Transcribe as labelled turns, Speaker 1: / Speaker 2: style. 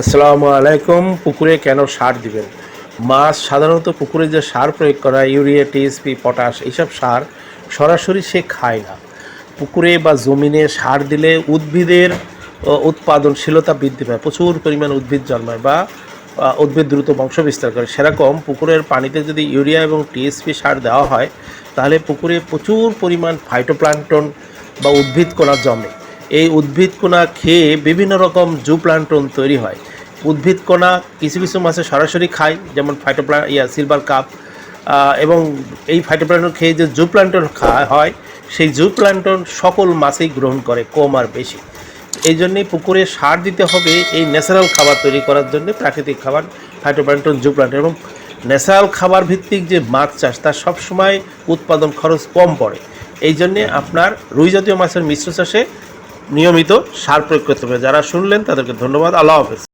Speaker 1: আসসালামু আলাইকুম। পুকুরে কেন সার দিবেন? মাছ সাধারণত পুকুরে যে সার প্রয়োগ করা ইউরিয়া টিএসপি পটাশ, এইসব সার সরাসরি সে খায় না। পুকুরে বা জমিনে সার দিলে উদ্ভিদের উৎপাদনশীলতা বৃদ্ধি পায়। প্রচুর পরিমাণ উদ্ভিদ জন্মায় বা উদ্ভিদ দ্রুত বংশ বিস্তার করে। সেরকম পুকুরের পানিতে যদি ইউরিয়া এবং টিএসপি সার দেওয়া হয়, তাহলে পুকুরে প্রচুর পরিমাণ ফাইটোপ্লাঙ্কটন বা উদ্ভিদ কণা জমে এই উদ্ভিদ কণা খেয়ে বিভিন্ন রকম জু প্লান্টন তৈরি হয়। উদ্ভিদ কণা কিছু কিছু মাছে সরাসরি খায়, যেমন ফাইটোপ্লা ইয়া সিলভার কাপ এবং এই ফাইটোপ্লান্টন খেয়ে যে জু প্লান্টন খাওয়া হয়, সেই জু প্লান্টন সকল মাছেই গ্রহণ করে, কম আর বেশি। এই জন্যে পুকুরে সার দিতে হবে এই ন্যাচারাল খাবার তৈরি করার জন্য, প্রাকৃতিক খাবার ফাইটোপ্লান্টন জু প্লান্টন এবং ন্যাচারাল খাবার ভিত্তিক যে মাছ চাষ তার সবসময় উৎপাদন খরচ কম পড়ে। এই জন্যে আপনার রুই জাতীয় মাছের মিশ্র চাষে নিয়মিত সার প্রয়োগ করতে হবে। যারা শুনলেন তাদেরকে ধন্যবাদ। আল্লাহ হাফেজ।